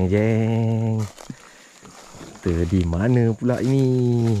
Jeng jeng. Kita di mana pula ini?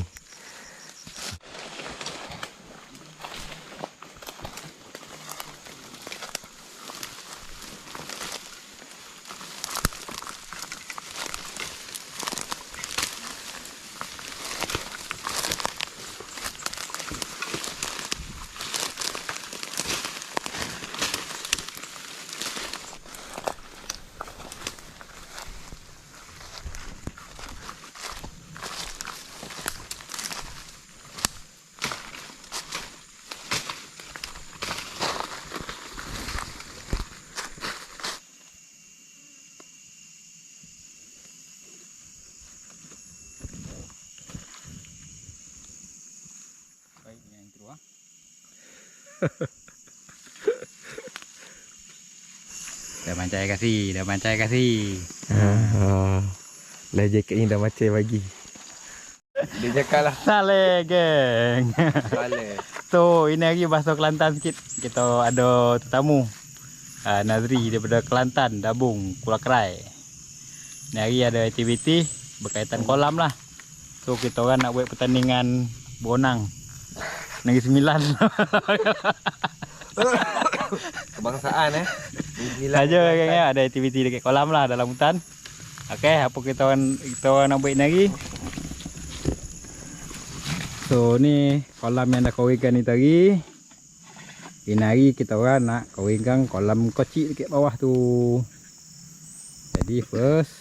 Baik yang itu ah. Dah mancai kasih, dah mancai kasih. Ah, lah jaket ni dah macam bagi. Dia cakap lah. Sale geng. Balik. so ini lagi bahasa Kelantan sikit. Kita ada tetamu. Uh, Nazri daripada Kelantan, Dabung, Kuala Kerai. Ni hari ada aktiviti berkaitan kolam lah. So kita orang nak buat pertandingan berenang. Negeri Sembilan. Kebangsaan eh. Saja geng ya, ada aktiviti dekat kolam lah dalam hutan. Okey, apa kita orang kita orang nak buat ni lagi? So ni kolam yang dah kawinkan ni tadi. Ini hari kita orang nak kawinkan kolam kecil dekat bawah tu. Jadi first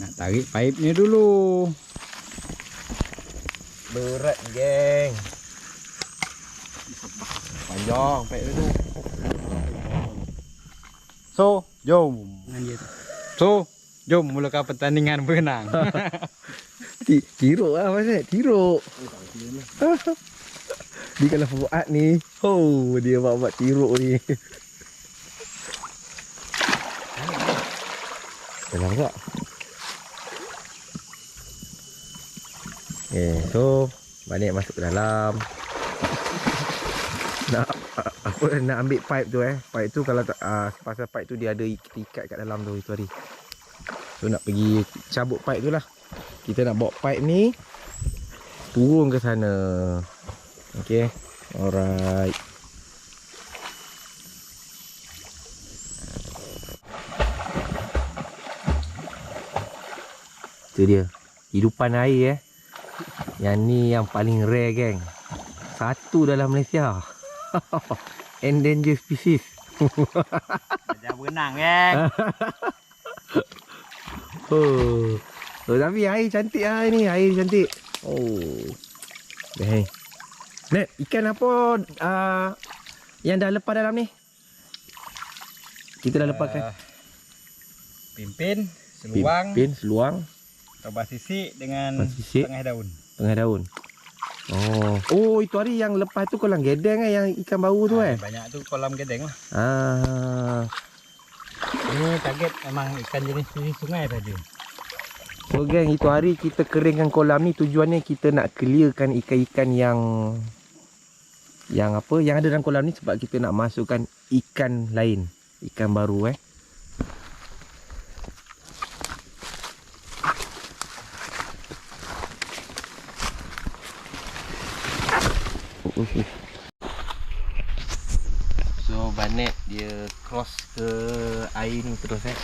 nak tarik pipe ni dulu. Berat geng. Panjang paik dulu. So, jom. So, jom mulakan pertandingan berenang. Ti tiruk lah pasal tiruk. Dia kalau Fuad ni, oh dia buat-buat tiruk ni. Dalam Okay, so balik masuk ke dalam. Nak apa nak ambil pipe tu eh. Pipe tu kalau tak uh, pasal pipe tu dia ada kita ikat kat dalam tu itu hari. So nak pergi cabut pipe tu lah. Kita nak bawa pipe ni turun ke sana. Okey. Alright. Itu dia. Hidupan air eh. Yang ni yang paling rare geng. Satu dalam Malaysia. Endangered species. Jangan berenang kan. Oh. Oh, tapi air cantik lah ni. Air cantik. Oh. Dah. Net, ikan apa uh, yang dah lepas dalam ni? Kita dah lepaskan. Uh, pimpin, seluang, Pimpin, seluang, tobat sisik dengan sisik. tengah daun. Tengah daun. Oh. Oh, itu hari yang lepas tu kolam gedeng eh yang ikan bau tu Ah, eh. Banyak tu kolam gedeng lah. Ah. Ini target memang ikan jenis jenis sungai tadi. So geng, itu hari kita keringkan kolam ni tujuannya kita nak clearkan ikan-ikan yang yang apa yang ada dalam kolam ni sebab kita nak masukkan ikan lain, ikan baru eh. So banet dia cross ke air ni terus eh.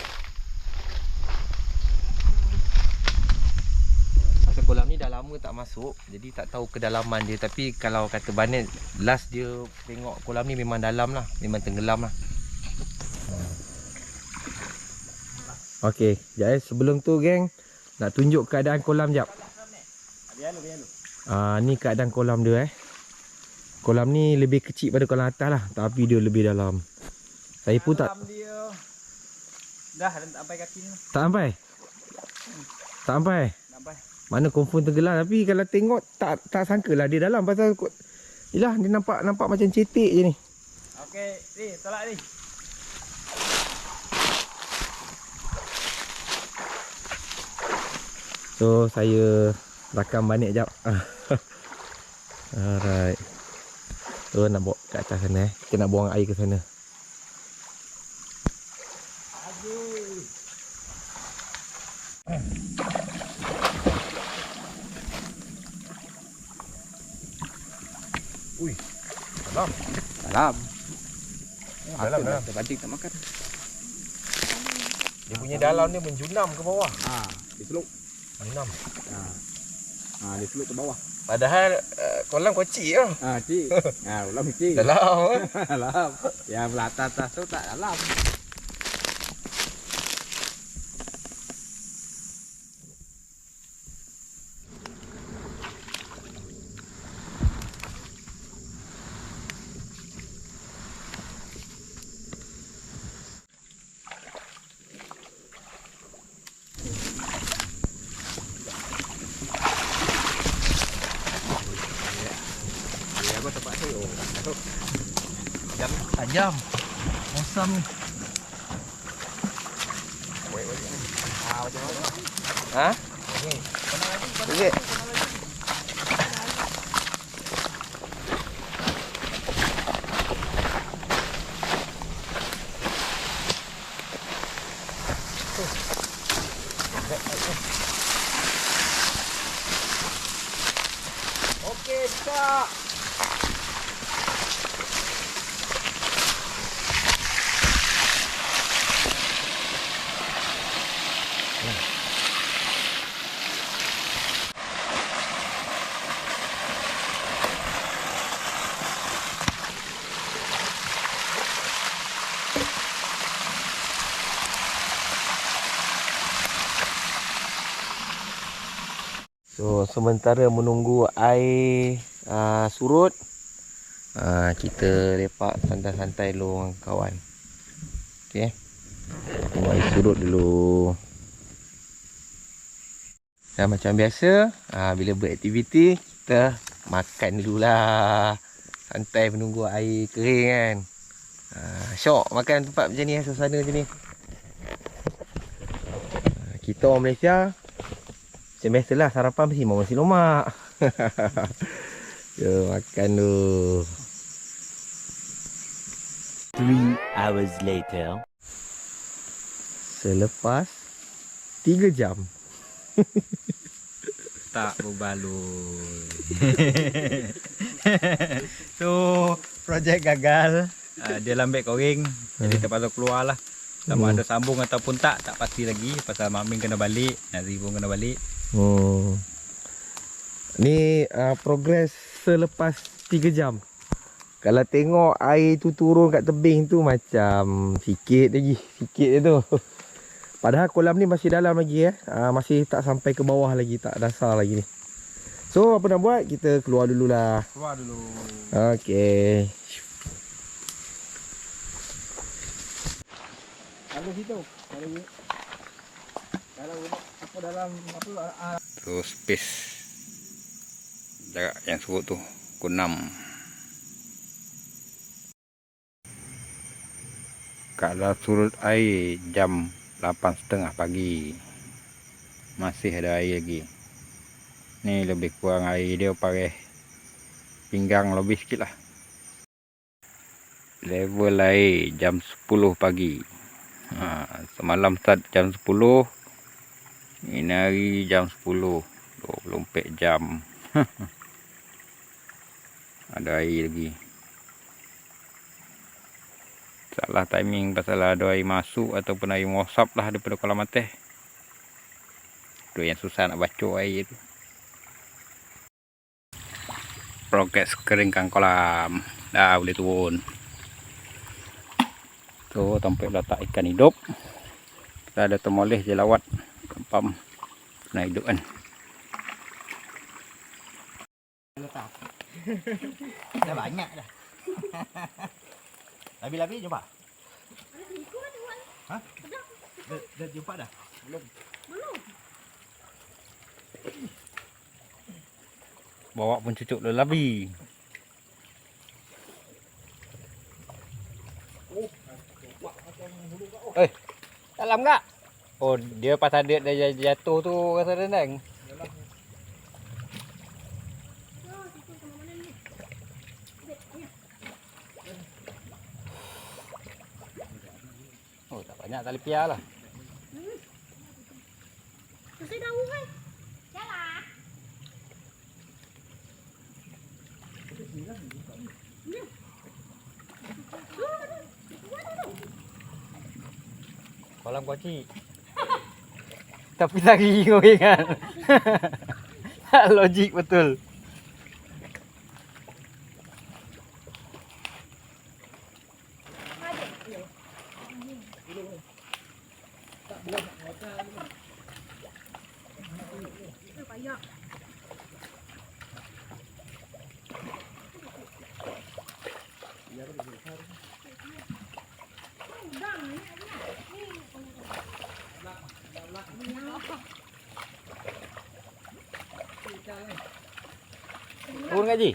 Pasal kolam ni dah lama tak masuk Jadi tak tahu kedalaman dia. Tapi kalau kata Banet Last dia tengok kolam ni memang dalam lah. Memang tenggelam lah. Okay Sekejap eh. Sebelum tu geng Nak tunjuk keadaan kolam jap. Ah Ni keadaan kolam dia eh Kolam ni lebih kecil pada kolam atas lah Tapi dia lebih dalam Saya pun tak dia dah tak sampai kaki ni. Tak sampai Tak sampai Tak sampai. Mana confirm tenggelam tapi kalau tengok tak tak sangka lah dia dalam pasal kot Yelah dia nampak nampak macam cetek je ni. Okey, ni tolak ni. So saya rakam banik jap. Alright. Eh nak bawa ke atas sana eh. Kita nak buang air ke sana. Ui. Dalam. Dalam. Dalam dah. Tak pancing tak makan. Dia punya dalam ni menjunam ke bawah. Ha, dia seluk. Menjunam. Ha. Ha, dia seluk ke bawah. Padahal uh, kolam kecil lah. Ha, cik. Ha, ulam cik. Dalam. eh. dalam. Yang belah atas tu tak dalam. Ya, apa tempat tu? Oh, masuk. Tajam. Tajam. Awesome ni. Ha? Sikit. Okey, tak. So sementara menunggu air uh, surut uh, kita lepak santai-santai dulu dengan kawan. Okey. Tunggu air surut dulu. Dan macam biasa, uh, bila beraktiviti kita makan dululah. Santai menunggu air kering kan. Uh, syok makan tempat macam ni, suasana macam ni. Uh, kita orang Malaysia macam biasalah sarapan mesti makan nasi lemak. Yo makan tu. Three hours later. Selepas 3 jam. Tak berbaloi. so, projek gagal. Uh, dia lambat koring. Jadi terpaksa keluar lah. Sama Hmm. ada sambung ataupun tak, tak pasti lagi. Pasal Mamin kena balik. Nazri pun kena balik. Hmm. Ni uh, progres selepas 3 jam. Kalau tengok air tu turun kat tebing tu macam sikit lagi, sikit je tu. Padahal kolam ni masih dalam lagi eh. Uh, masih tak sampai ke bawah lagi, tak dasar lagi ni. So apa nak buat? Kita keluar dululah. Keluar dulu. Okey. Kalau situ. Kalau kalau apa dalam apa ah. Tu space jarak yang surut tu pukul 6 kalau surut air jam 8.30 pagi masih ada air lagi ni lebih kurang air dia pakai pinggang lebih sikit lah level air jam 10 pagi ha, semalam start jam 10 ini hari jam 10 24 jam. Ada air lagi. Salah timing pasal ada air masuk ataupun air mosap lah daripada kolam mateh. Tu yang susah nak baca air tu. Progres keringkan kolam. Dah boleh turun tu tempat letak ikan hidup kita ada termoleh je lawat pam kena hidup kan Dah banyak dah. Labi-labi jumpa? Ha? Dah, dah jumpa dah? Belum. bawa pun cucuk lelabi dalam enggak? Oh, dia pas ada dia jatuh tu rasa rendang. Oh, tak banyak tali pia lah. Tôi đâu ấy Chắc Kolam koci. Tapi lagi goyangan. Logik betul. Turun gaji.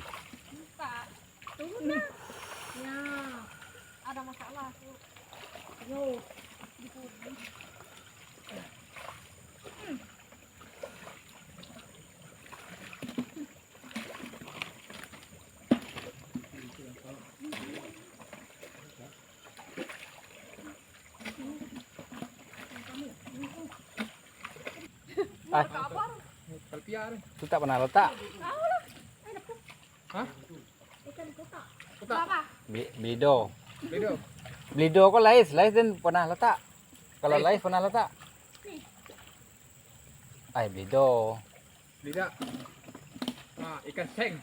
Tak. Turun dah. Ya. Ada masalah tu. Yo. Ah. Kalpiar. tu tak pernah letak. Ikan Belido. Bedo. Belido kau lais, lais dan pernah letak. Kalau lais pernah letak. Ay, belido. Tidak. Ah, ikan seng.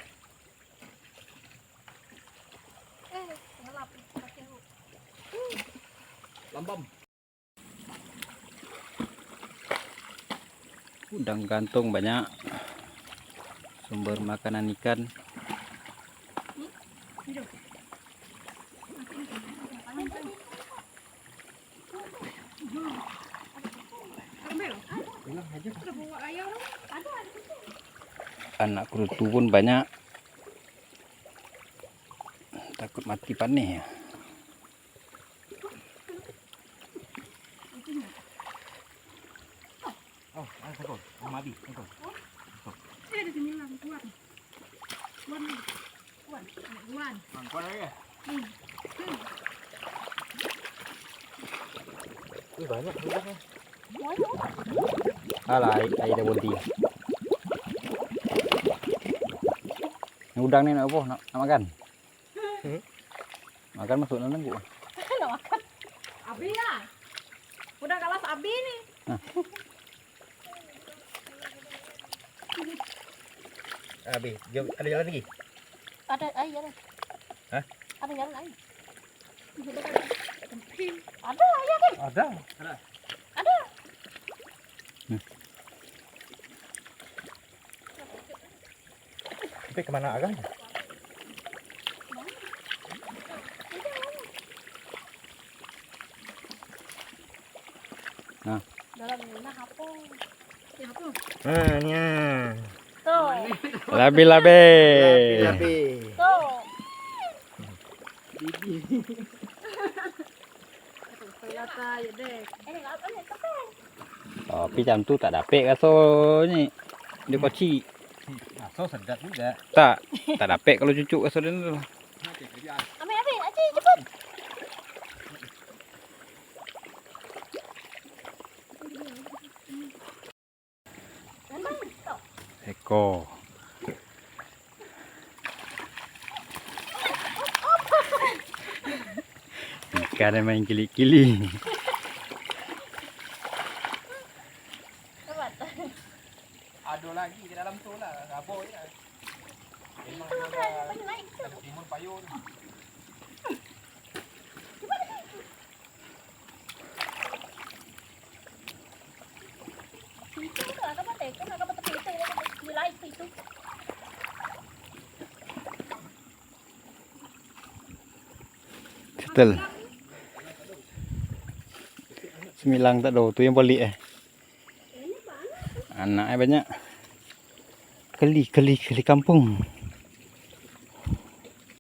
Eh, ngelap. Lambam. Udang gantung banyak. Sumber makanan ikan. Ambil. Sudah bawa ayam. Ada, ada. Anak kerutu pun banyak. Takut mati panih ya. Oh, ada. Satu. Eh, ada sembilan. Tuan. Tuan. Tuan. Tuan. Mangkuk lagi. Ini banyak udangnya. Alah, air, air dah berhenti. Ni udang ni nak apa? Nak, nak makan? Hmm. Makan masuk dalam tengku. Nak makan. Abi lah. Udah kalah Abi nih. Habis. Jom, ada jalan lagi. Ada air ada. Hah? Ada jalan air. Ada air kan? Ada. Ada. Tapi kemana agaknya? Dalam mana apa? Ya apa? Ah, ni. Tuh. Labi-labi. Lapi. Tuh. Ya nih? Tapi jam tu tak dapet kaso ni. Dia koci. So sedap juga. Tak. Tak dapet kalau cucuk kaso dia tu. Ambil, ambil. Aci, cepat. Memang. Dia main kili-kili. Ada lagi di dalam tu lah. Rabor je. Memang dah banyak naik? ada timun payung. Itu tak nak lain itu. Betul. Semilang tak ada tu yang balik eh. Anaknya banyak. Keli, keli, keli kampung.